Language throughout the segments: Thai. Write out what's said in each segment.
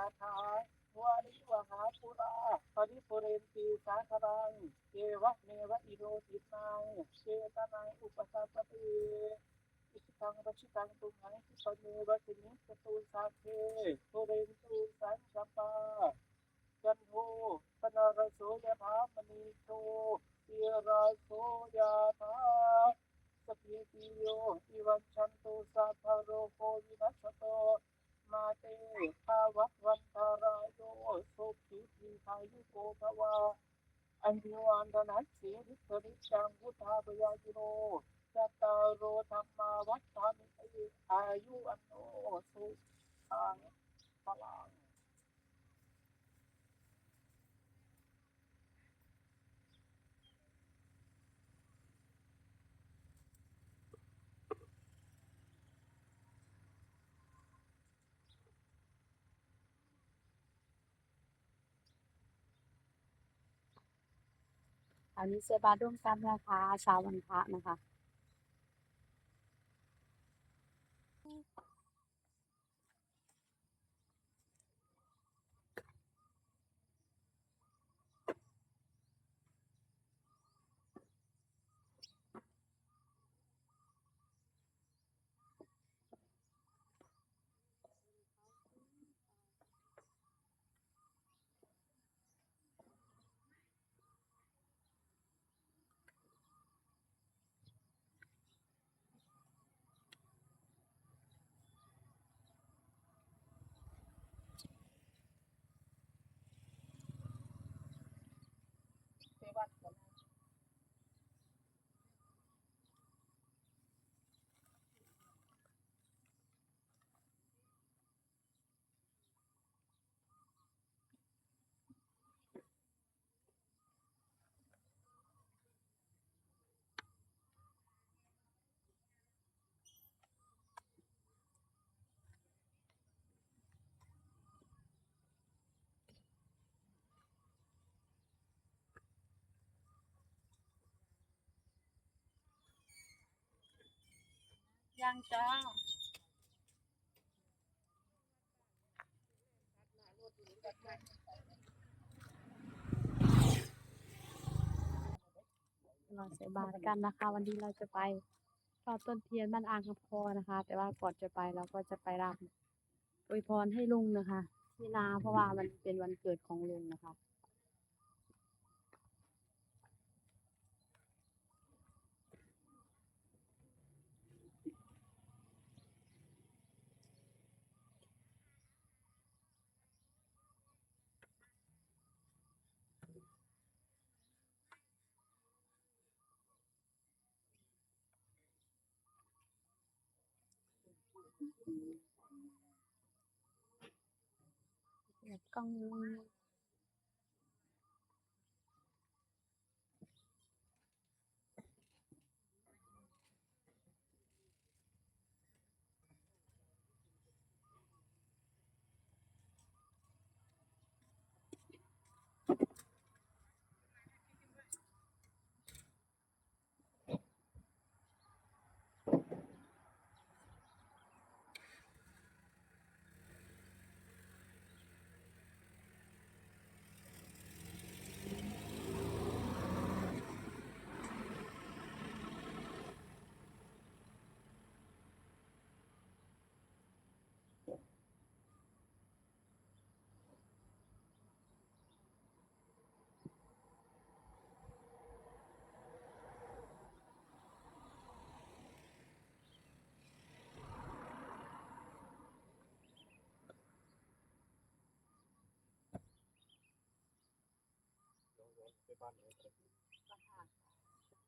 าถาวาริวหาปุราปริปุเรนตีสาคารังเอวะเมวะอิโรตินังเชตนังอุปสัปปติอิชิตังรัชิตังตุมังคิปเมวะติมิสตุสาเคปุเรนตุสังสัปปาจันโทปนารโสยถามณีโตเตียราโสยถาสพพิติโยอิวันชันตุสัพพโรโควินัสโต วัตวันตารายโยสุขีทีพายุโกภวาอันยุอันตนัสสีริสริจังพุทธาปยาจิโรจตารโรธรรมาวัฏฐานิอายุอันโนสุขังพลัง อันนี้เซบาร่วมกันนะคะเช้าวันพระนะคะ platform. ยังจ้าเราใส่บาตรกันนะคะ วันนี้เราจะไปทอดต้นเทียนบ้านอ่างคำพอนะคะ แต่ว่าก่อนจะไปเราก็จะไปรับอวยพรให้ลุงนะคะที่นาเพราะว่ามันเป็นวันเกิดของลุงนะคะ เดี๋ ยวกล้องตังปฏิตังตุมังจิต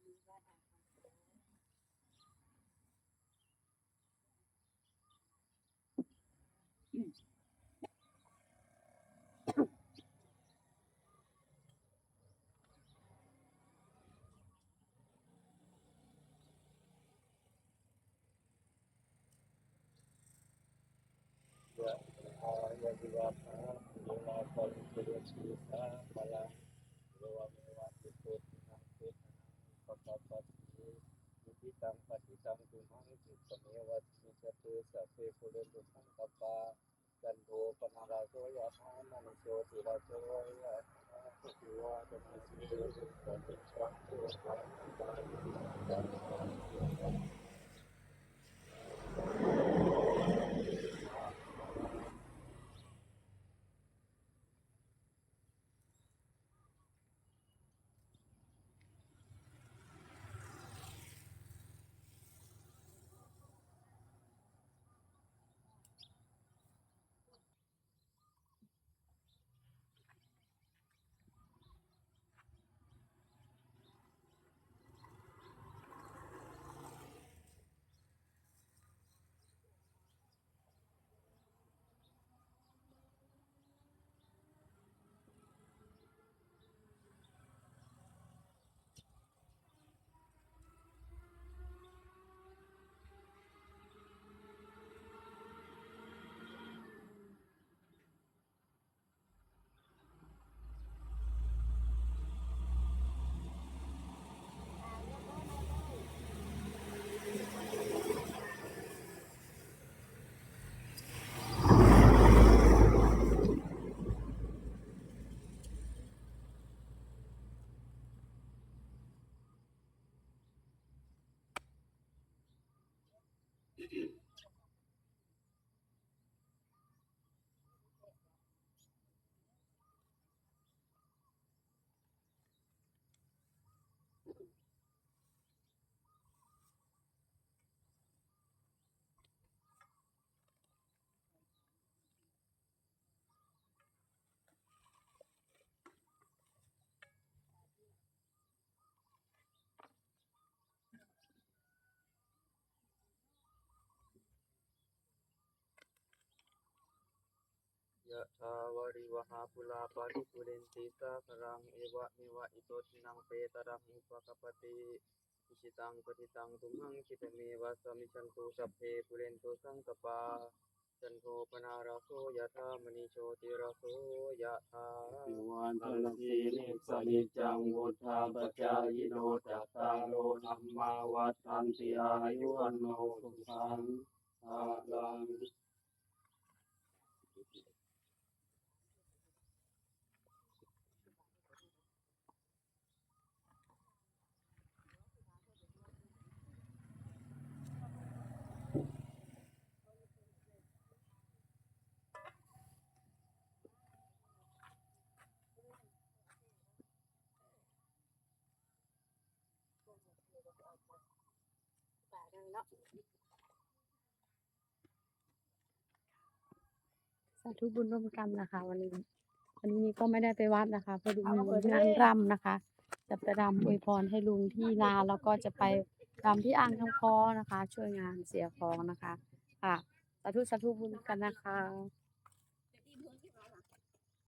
เมวัตมิจตุสัพเพปุเรนตุสังกปปาจันโทปนาราโสยะธามณิโชติราโสยะธาสุขิ วาตนาสิโยสุขันติสังโฆสังฆ ยะถาวริวหาปุราปาริปุเรนติสาครังเอวะเมวะอิโตทินังเปตระหังปะกปปติอิชิตังปฏิตังตุมหังคิปะเมวะสมิชันตุสัพเพปุเรนตุสังกปาจันโทปนาราโสยะธามณิโชติราโสยะธาวันทนสีนิสนิจังวุธาปจายโนจัตตาโลธรรมาวัฏันติอายุวันโนสุขังภาลัง สาธุบุญร่วมกรรมนะคะ วันนี้วันนี้ก็ไม่ได้ไปวัดนะคะพอดีมีงานรำนะคะ จะไปรำอวยพรให้ลุงที่นาแล้วก็จะไปรำที่อ่างทองคอนะคะ ช่วยงานเสียของนะคะ ค่ะสาธุสาธุบุญกันนะคะ